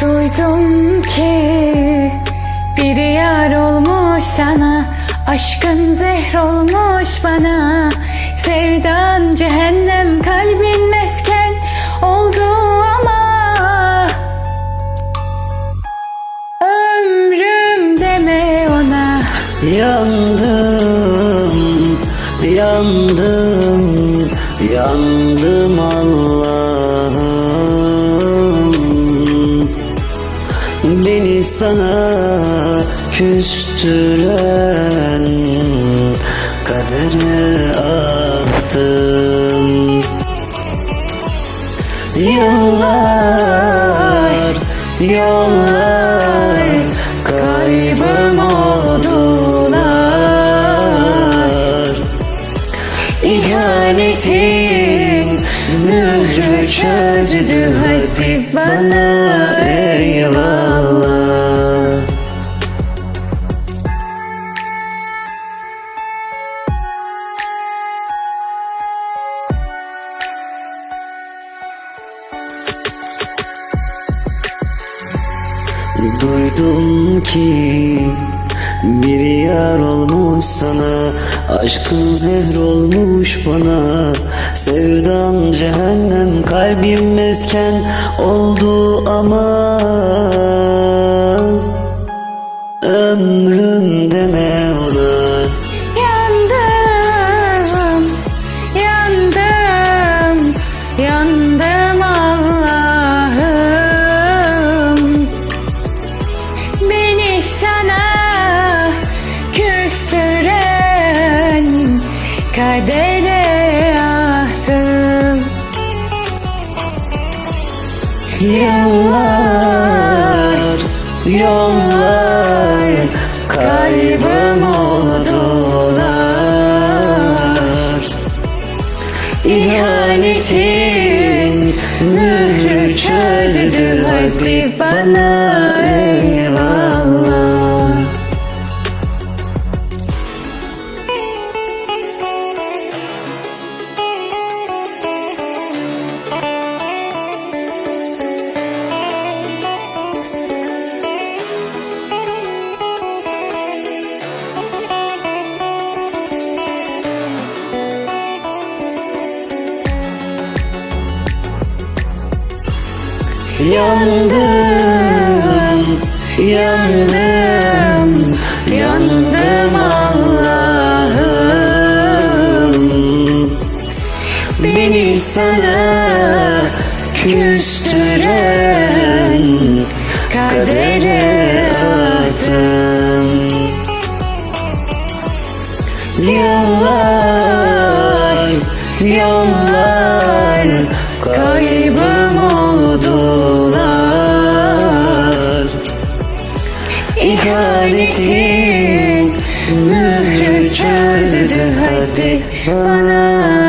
Duydum ki bir yar olmuş sana Aşkın zehr olmuş bana. Sevdan cehennem kalbin mesken oldu ama Ömrüm deme ona. Yandım, yandım, yandım Allah Sana küstüren kadere attım. Yıllar, yollar kaybım oldular. İhanetin mührü çözdü hadi bana Duydum ki bir yar olmuş sana Aşkın zehr olmuş bana. Sevdan cehennem kalbim mesken oldu ama Ömrüm kadere attım. Yıllar, yollar kaybım oldular İhanetin mührü çözdü hadi bana Yandım, yandım, yandım Allah'ım Beni sana küstüren kadere attım Yıllar, yollar İhanetin mührü çözdü hadi bana